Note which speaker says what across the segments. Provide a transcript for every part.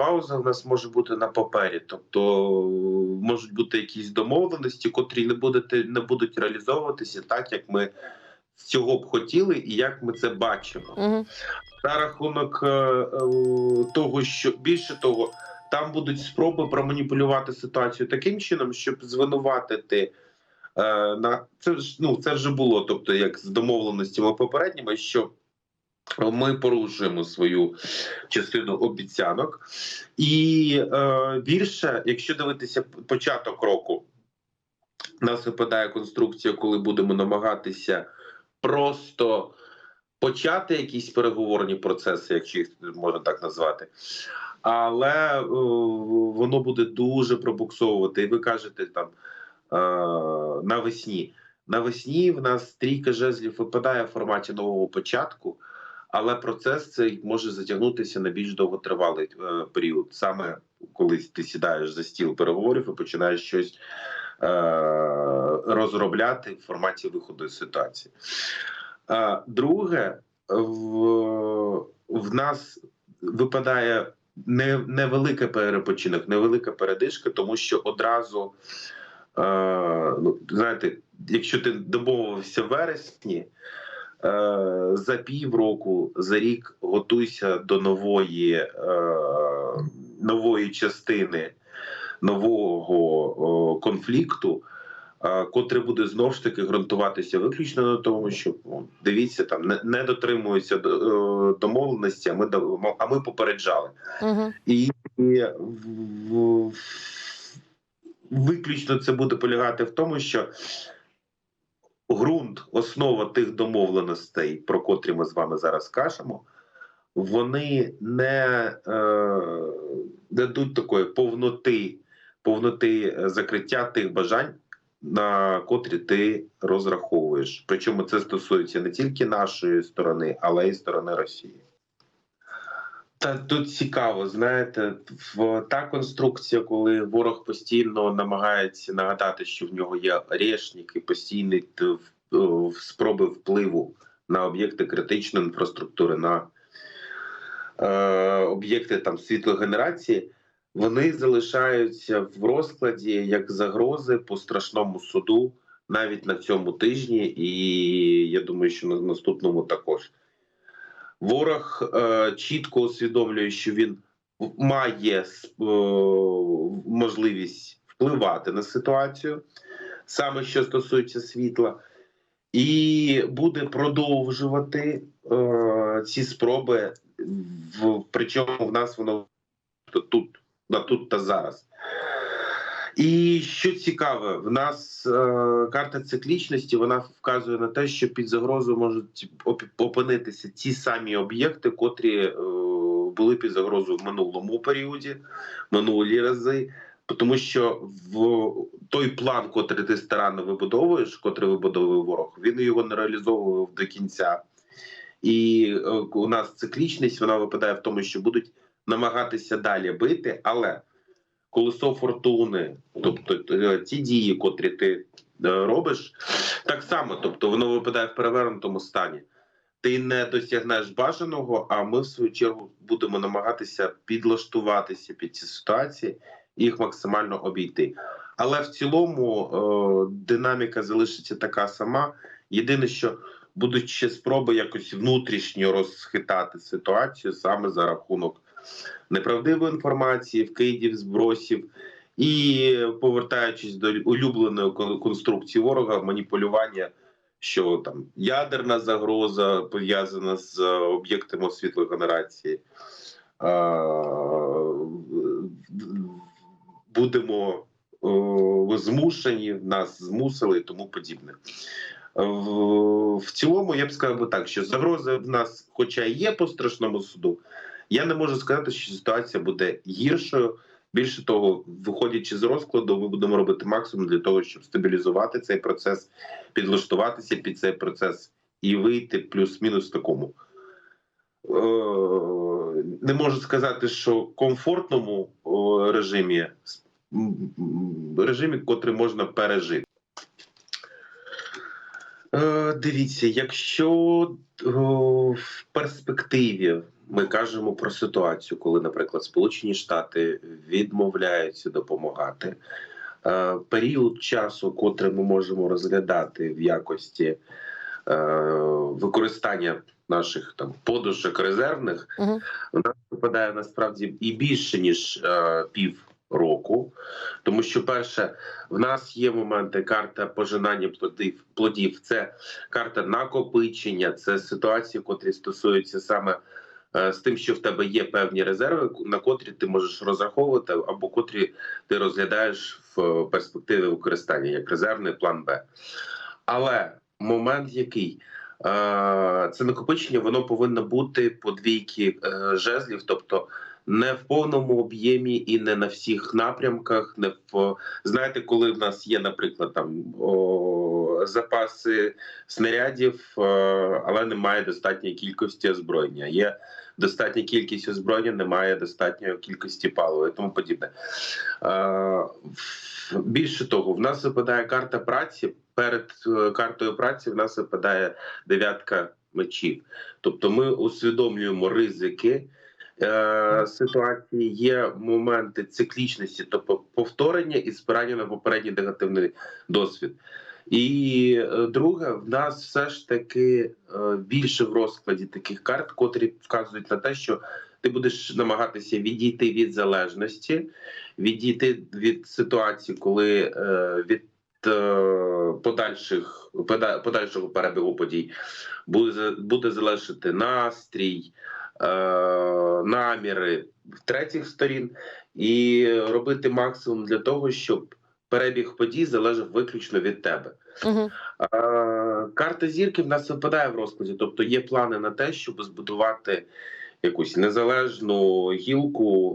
Speaker 1: пауза в нас може бути на папері, тобто можуть бути якісь домовленості, котрі не будете не будуть реалізовуватися так, як ми цього б хотіли, і як ми це бачимо.
Speaker 2: Угу.
Speaker 1: На рахунок е, е, того, що більше того, там будуть спроби проманіпулювати ситуацію таким чином, щоб звинуватити. е, На це ж ну це вже було, тобто як з домовленостями попередніми, що ми порушуємо свою частину обіцянок, і е, більше, якщо дивитися початок року, у нас випадає конструкція, коли будемо намагатися просто почати якісь переговорні процеси, якщо їх можна так назвати. Але е, воно буде дуже пробуксовувати. І ви кажете там е, навесні. Навесні в нас трійка жезлів випадає в форматі нового початку, але процес цей може затягнутися на більш довготривалий е, період, саме коли ти сідаєш за стіл переговорів і починаєш щось е, розробляти в форматі виходу з ситуації. Е, друге, в, в нас випадає не, невеликий перепочинок, невелика передишка, тому що одразу, е, ну, знаєте, якщо ти домовився в вересні, за півроку, за рік готуйся до нової, е, нової частини нового конфлікту. е, Котрий буде знов ж таки ґрунтуватися виключно на тому, що ну, дивіться, там не, не дотримуються е, домовленості, а ми а ми попереджали.
Speaker 2: Угу.
Speaker 1: І в- в- виключно це буде полягати в тому, що ґрунт, основа тих домовленостей, про котрі ми з вами зараз кажемо, вони не е, дадуть такої повноти, повноти е, закриття тих бажань, на котрі ти розраховуєш. Причому це стосується не тільки нашої сторони, але й сторони Росії. Та тут цікаво, знаєте, в та конструкція, коли ворог постійно намагається нагадати, що в нього є решник і постійний в- в спроби впливу на об'єкти критичної інфраструктури, на е, об'єкти там світлогенерації, вони залишаються в розкладі як загрози по страшному суду навіть на цьому тижні, і я думаю, що на наступному також. Ворог е, чітко усвідомлює, що він має е, можливість впливати на ситуацію, саме що стосується світла, і буде продовжувати е, ці спроби. В, причому в нас воно тут, на тут та зараз. І що цікаве, в нас е, карта циклічності вона вказує на те, що під загрозою можуть опинитися ті самі об'єкти, котрі е, були під загрозою в минулому періоді, минулі рази. Тому що в той план, котрий ти старанно вибудовуєш, котрий вибудовує ворог, він його не реалізовував до кінця. І е, у нас циклічність вона випадає в тому, що будуть намагатися далі бити, але колесо фортуни, тобто е, ті дії, котрі ти е, робиш, так само, тобто воно випадає в перевернутому стані. Ти не досягнеш бажаного, а ми в свою чергу будемо намагатися підлаштуватися під ці ситуації і їх максимально обійти. Але в цілому е, динаміка залишиться така сама. Єдине, що будуть ще спроби якось внутрішньо розхитати ситуацію саме за рахунок неправдивої інформації, вкидів, збросів. І повертаючись до улюбленої конструкції ворога, маніпулювання, що там ядерна загроза пов'язана з е, об'єктами світлогенерації. Будемо змушені, нас змусили і тому подібне. В, цілому я б сказав би так, що загрози в нас, хоча є по страшному суду, я не можу сказати, що ситуація буде гіршою. Більше того, виходячи з розкладу, ми будемо робити максимум для того, щоб стабілізувати цей процес, підлаштуватися під цей процес і вийти плюс-мінус такому. Е, Не можу сказати, що комфортному режимі, режимі, котрий можна пережити. Е, дивіться, якщо в перспективі ми кажемо про ситуацію, коли, наприклад, Сполучені Штати відмовляються допомагати, е, період часу, котрий ми можемо розглядати в якості е, використання наших там подушок резервних,
Speaker 2: Мгм.
Speaker 1: у нас випадає насправді і більше ніж е, пів року. Тому що, перше, в нас є моменти карта пожинання плодів. плодів. Це карта накопичення, це ситуації, котрі стосуються саме е, з тим, що в тебе є певні резерви, на котрі ти можеш розраховувати, або котрі ти розглядаєш в перспективі використання як резервний план Б. Але момент який? Е, Це накопичення, воно повинно бути по двійки е, жезлів, тобто не в повному об'ємі і не на всіх напрямках. Не в знаєте, коли в нас є, наприклад, там о, запаси снарядів, е, але немає достатньої кількості озброєння. Є достатня кількість озброєння, немає достатньої кількості палива і тому подібне. Е, Більше того, в нас випадає карта праці. Перед е, картою праці в нас випадає дев'ятка мечів. Тобто ми усвідомлюємо ризики е, ситуації, є моменти циклічності, тобто повторення і спирання на попередній негативний досвід. І е, друге, в нас все ж таки е, більше в розкладі таких карт, котрі вказують на те, що ти будеш намагатися відійти від залежності, відійти від ситуації, коли від подальших пода- подальшого перебігу подій буде буде залежати настрій, наміри третіх сторін, і робити максимум для того, щоб перебіг подій залежав виключно від тебе. А, Карта зірки в нас випадає в розкладі, тобто є плани на те, щоб збудувати якусь незалежну гілку,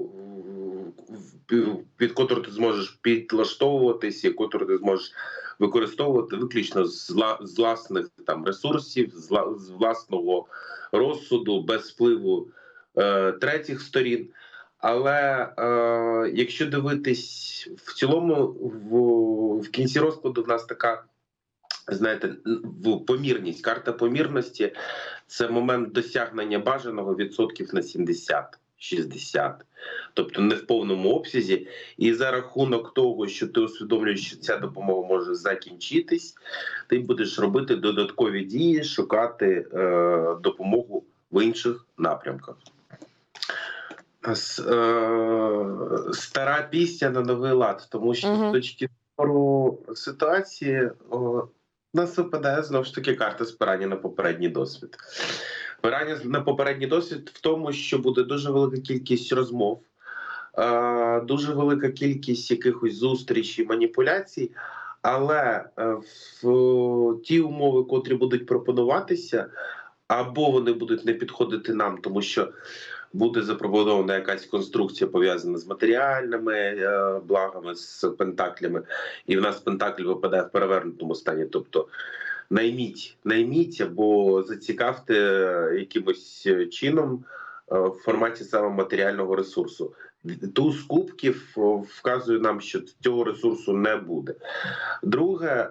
Speaker 1: в- під котру ти зможеш підлаштовуватися, яку ти зможеш використовувати виключно з, власних там ресурсів, з, власного розсуду, без впливу е, третіх сторін. Але е, якщо дивитись в цілому, в, в кінці розкладу в нас така, знаєте, в помірність, карта помірності це момент досягнення бажаного відсотків на 70. 60, тобто не в повному обсязі, і за рахунок того, що ти усвідомлюєш, що ця допомога може закінчитись, ти будеш робити додаткові дії, шукати е, допомогу в інших напрямках. С- е, стара пісня на новий лад, тому що
Speaker 2: Мгм.
Speaker 1: з точки зору ситуації о, нас випадає знову ж таки карта спирання на попередній досвід. Спирання на попередній досвід в тому, що буде дуже велика кількість розмов, е, дуже велика кількість якихось зустрічей, маніпуляцій. Але е, в ті умови, котрі будуть пропонуватися, або вони будуть не підходити нам, тому що буде запропонована якась конструкція пов'язана з матеріальними е, благами, з пентаклями, і в нас пентакль випадає в перевернутому стані. Тобто найміть, найміть або зацікавте е, якимось е, чином е, в форматі саме матеріального ресурсу. Туз кубків вказує нам, що цього ресурсу не буде. Друге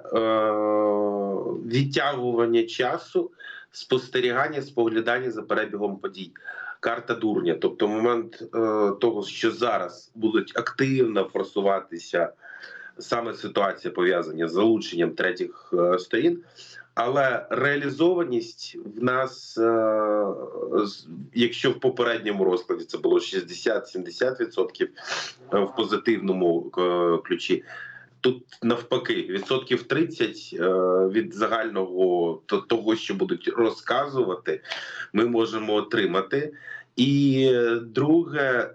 Speaker 1: відтягування часу, спостерігання, споглядання за перебігом подій. Карта дурня, тобто момент того, що зараз будуть активно форсуватися саме ситуація пов'язана з залученням третіх е, сторін, але реалізованість в нас, е, якщо в попередньому розкладі це було 60-70% е, в позитивному ключі. Тут навпаки, відсотків 30 е, від загального того, що будуть розказувати, ми можемо отримати. І друге,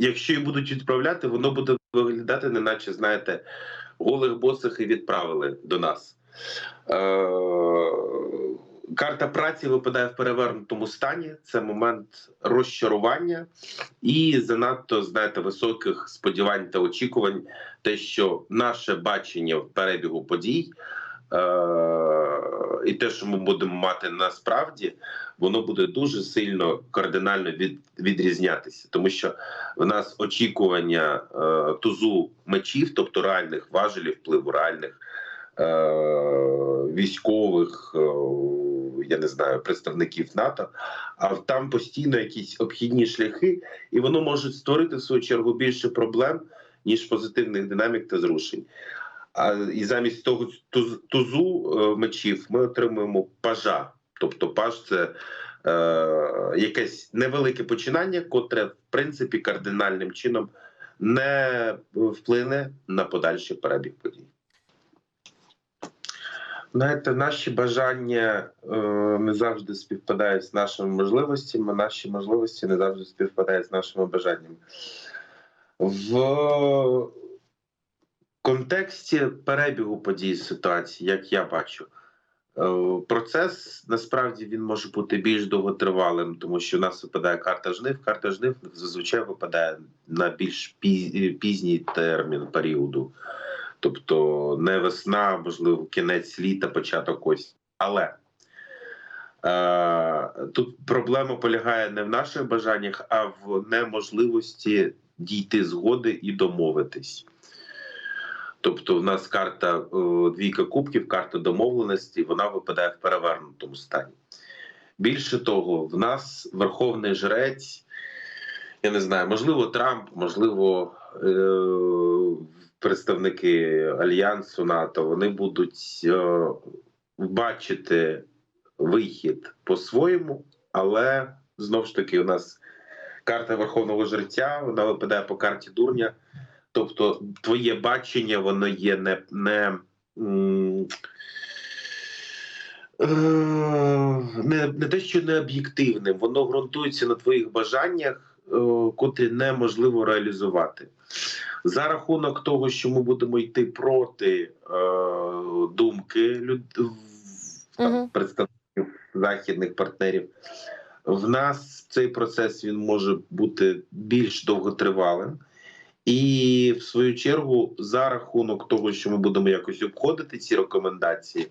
Speaker 1: якщо і будуть відправляти, воно буде виглядати, неначе знаєте, голих босих і відправили до нас. Е, Карта праці випадає в перевернутому стані. Це момент розчарування і занадто знаєте високих сподівань та очікувань, те, що наше бачення в перебігу подій. Е, і те, що ми будемо мати насправді, воно буде дуже сильно кардинально від, відрізнятися, тому що в нас очікування е, тузу мечів, тобто реальних важелів впливу, реальних е, військових, е, я не знаю, представників НАТО, а там постійно якісь обхідні шляхи, і воно може створити в свою чергу більше проблем, ніж позитивних динамік та зрушень. А і замість того тузу е, мечів ми отримуємо пажа. Тобто паж це е, якесь невелике починання, котре в принципі кардинальним чином не вплине на подальший перебіг подій. Знаєте, наші бажання е, не завжди співпадають з нашими можливостями, наші можливості не завжди співпадають з нашими бажаннями. В контексті перебігу подій ситуації, як я бачу, е, процес насправді він може бути більш довготривалим, тому що в нас випадає карта жнив. Карта жнив зазвичай випадає на більш пізній термін періоду, тобто не весна, можливо, кінець літа, початок осінь. Але е, тут проблема полягає не в наших бажаннях, а в неможливості дійти згоди і домовитись. Тобто, в нас карта е, двійка кубків, карта домовленості, вона випадає в перевернутому стані. Більше того, в нас верховний жрець, я не знаю, можливо, Трамп, можливо, е, представники Альянсу НАТО, вони будуть е, бачити вихід по-своєму, але знову ж таки, у нас карта верховного жреця, вона випадає по карті дурня. Тобто, твоє бачення, воно є не, не, е, не, не те, що не об'єктивним, воно ґрунтується на твоїх бажаннях, е, котрі неможливо реалізувати. За рахунок того, що ми будемо йти проти е, думки люд...
Speaker 2: Мгм.
Speaker 1: представників західних партнерів, в нас цей процес він може бути більш довготривалим. І в свою чергу, за рахунок того, що ми будемо якось обходити ці рекомендації,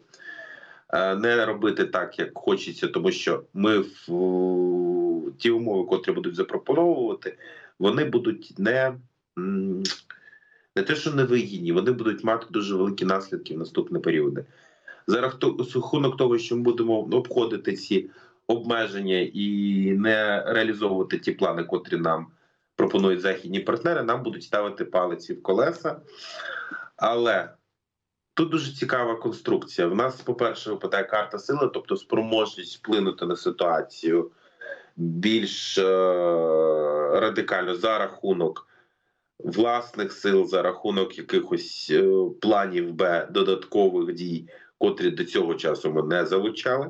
Speaker 1: е, не робити так, як хочеться, тому що ми в ті умови, котрі будуть запропоновувати, вони будуть не, не те, що невигідні, вони будуть мати дуже великі наслідки в наступні періоди. За рахунок того, що ми будемо обходити ці обмеження і не реалізовувати ті плани, котрі нам пропонують західні партнери, нам будуть ставити палиці в колеса. Але тут дуже цікава конструкція. В нас, по-перше, випадає карта сили, тобто спроможність вплинути на ситуацію більш е- радикально за рахунок власних сил, за рахунок якихось е- планів Б, додаткових дій, котрі до цього часу ми не залучали.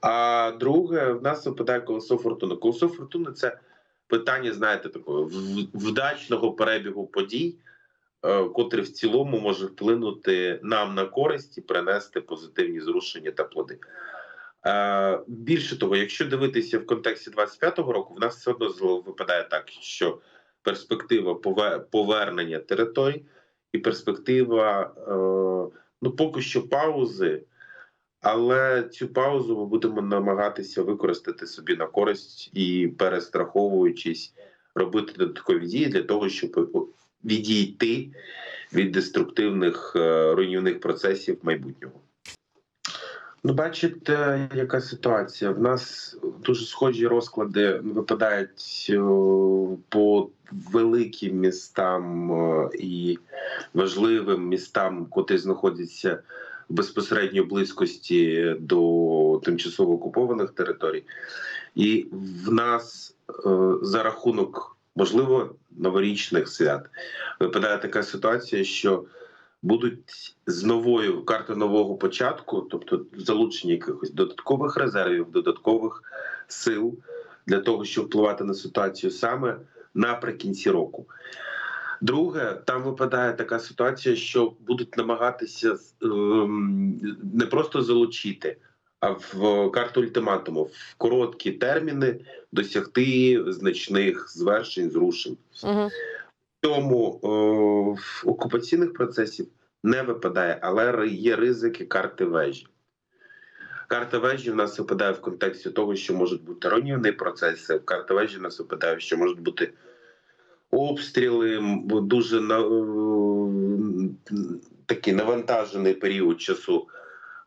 Speaker 1: А друге, в нас випадає колесо фортуни. Колесо фортуни це питання, знаєте, такого вдачного перебігу подій, е, котрий в цілому може вплинути нам на користь і принести позитивні зрушення та плоди. Е, Більше того, якщо дивитися в контексті 25-го року, в нас все одно випадає так, що перспектива повернення територій і перспектива е, ну поки що паузи. Але цю паузу ми будемо намагатися використати собі на користь і перестраховуючись, робити додаткові дії для того, щоб відійти від деструктивних е, руйнівних процесів майбутнього. Ну, бачите, яка ситуація. В нас дуже схожі розклади випадають е, по великим містам е, і важливим містам, котрі знаходяться безпосередньо близькості до тимчасово окупованих територій, і в нас е, за рахунок можливо новорічних свят випадає така ситуація, що будуть з новою картою нового початку, тобто залучення якихось додаткових резервів, додаткових сил для того, щоб впливати на ситуацію саме наприкінці року. Друге, там випадає така ситуація, що будуть намагатися ем, не просто залучити, а в карту ультиматуму в короткі терміни досягти значних звершень, зрушень.
Speaker 2: Мгм.
Speaker 1: Тому е, в окупаційних процесів не випадає, але є ризики карти вежі. Карта вежі в нас випадає в контексті того, що можуть бути руйнівні процеси. Карта вежі в нас випадає, що можуть бути обстріли, дуже на, е, такий навантажений період часу,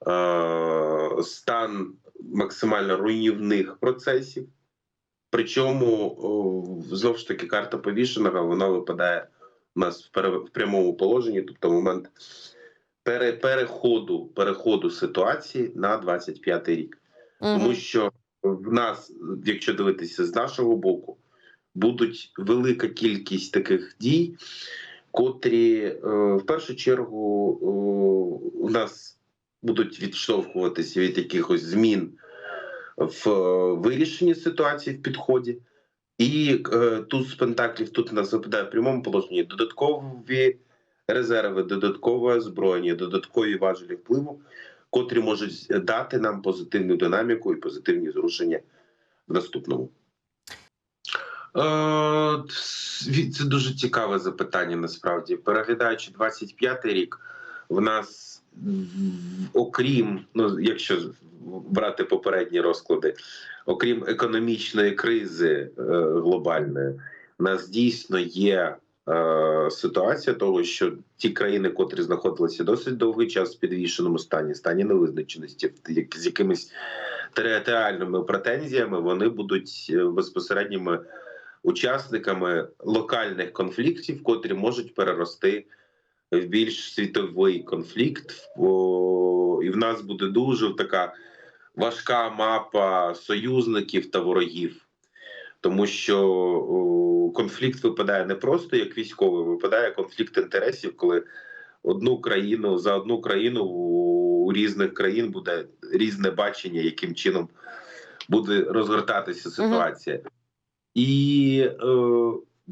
Speaker 1: е, стан максимально руйнівних процесів. Причому знову ж таки карта повішеного вона випадає у нас в, прямому положенні, тобто момент переходу, переходу ситуації на 25 рік. Тому що в нас, якщо дивитися з нашого боку, будуть велика кількість таких дій, котрі е, в першу чергу е, у нас будуть відштовхуватися від якихось змін в е, вирішенні ситуації в підході. І е, тут з пентаклів тут нас випадає в прямому положенні додаткові резерви, додаткове озброєння, додаткові важелі впливу, котрі можуть дати нам позитивну динаміку і позитивні зрушення в наступному. Е, Це дуже цікаве запитання. Насправді, переглядаючи 25-й рік, в нас, окрім, ну якщо брати попередні розклади, окрім економічної кризи е, глобальної, в нас дійсно є е, ситуація того, що ті країни, котрі знаходилися досить довгий час в підвішеному стані, стані невизначеності, як- з якимись територіальними претензіями, вони будуть е, безпосередніми учасниками локальних конфліктів, котрі можуть перерости в більш світовий конфлікт. О, І в нас буде дуже така важка мапа союзників та ворогів. Тому що о, конфлікт випадає не просто як військовий, випадає конфлікт інтересів, коли одну країну за одну країну у, у різних країн буде різне бачення, яким чином буде розгортатися ситуація. І е,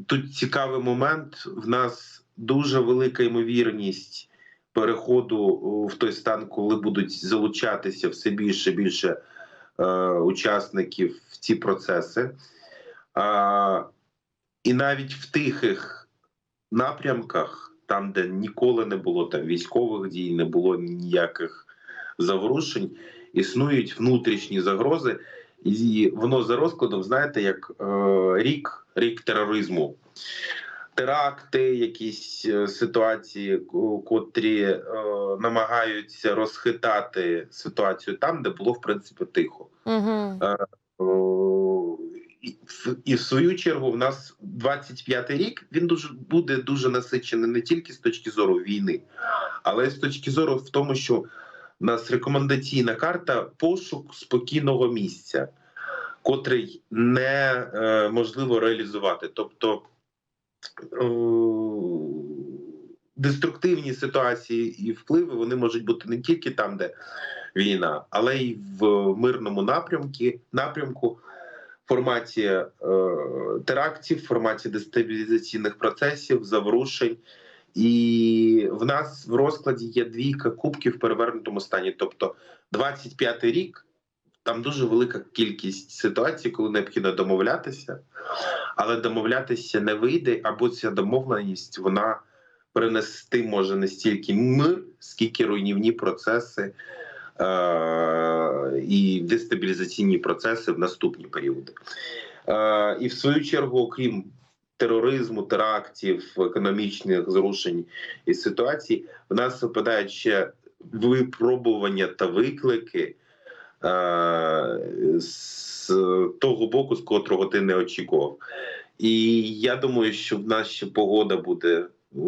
Speaker 1: тут цікавий момент. В нас дуже велика ймовірність переходу в той стан, коли будуть залучатися все більше і більше е, учасників в ці процеси. А, і навіть в тихих напрямках, там, де ніколи не було там військових дій, не було ніяких заворушень, існують внутрішні загрози, і воно за розкладом, знаєте, як е, рік, рік тероризму. Теракти, якісь е, ситуації, котрі е, намагаються розхитати ситуацію там, де було в принципі тихо.
Speaker 2: Мгм.
Speaker 1: О, і в- І в свою чергу в нас 25-й рік він дуже буде дуже насичений не тільки з точки зору війни, але й з точки зору в тому, що нас рекомендаційна карта пошук спокійного місця, котрий не е, реалізувати. Тобто е, деструктивні ситуації і впливи вони можуть бути не тільки там, де війна, але й в мирному напрямку, напрямку форматі е, терактів, форматі дестабілізаційних процесів, заворушень. І в нас в розкладі є двійка кубків в перевернутому стані. Тобто 25-й рік там дуже велика кількість ситуацій, коли необхідно домовлятися, але домовлятися не вийде, або ця домовленість вона принести може не стільки мир, скільки руйнівні процеси е- і дестабілізаційні процеси в наступні періоди. Е- і в свою чергу, окрім тероризму, терактів, економічних зрушень і ситуацій, в нас випадають ще випробування та виклики е- з того боку, з котрого ти не очікував. І я думаю, що в нас ще погода буде. е,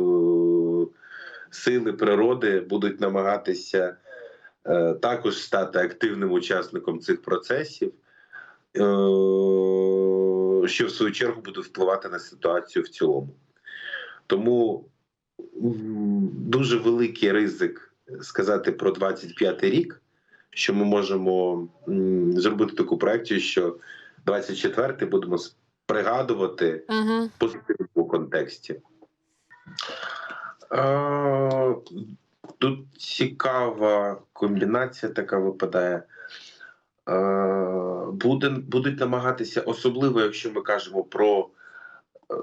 Speaker 1: Сили природи будуть намагатися е, також стати активним учасником цих процесів, що в свою чергу буде впливати на ситуацію в цілому. Тому дуже великий ризик сказати про 25-й рік, що ми можемо зробити таку проекцію, що 24-й будемо пригадувати в позитивному контексті. Тут цікава комбінація така випадає. Е, будуть намагатися, особливо якщо ми кажемо про е,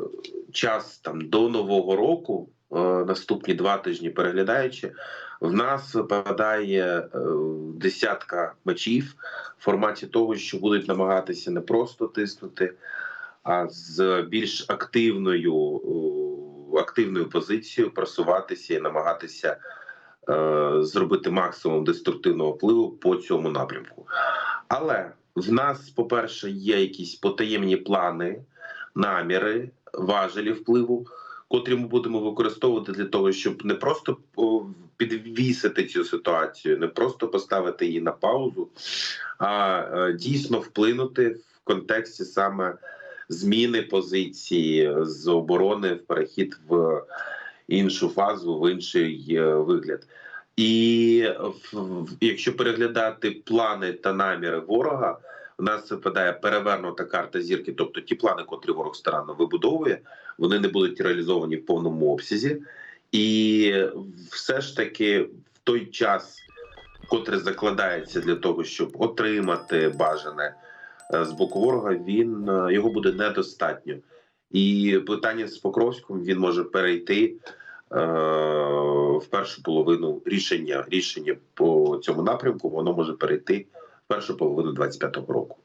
Speaker 1: час там до Нового року, е, наступні два тижні переглядаючи, в нас випадає десятка мечів в форматі того, що будуть намагатися не просто тиснути, а з більш активною активною позицією просуватися і намагатися зробити максимум деструктивного впливу по цьому напрямку. Але в нас, по-перше, є якісь потаємні плани, наміри, важелі впливу, котрі ми будемо використовувати для того, щоб не просто підвісити цю ситуацію, не просто поставити її на паузу, а е, дійсно вплинути в контексті саме зміни позиції з оборони в перехід в іншу фазу, в інший е, вигляд. І якщо переглядати плани та наміри ворога, у нас випадає перевернута карта зірки, тобто ті плани, котрі ворог старанно вибудовує, вони не будуть реалізовані в повному обсязі. І все ж таки в той час, котрий закладається для того, щоб отримати бажане е, з боку ворога, він е, його буде недостатньо. І питання з Покровськом він може перейти в першу половину рішення рішення по цьому напрямку. Воно може перейти в першу половину 25-го року.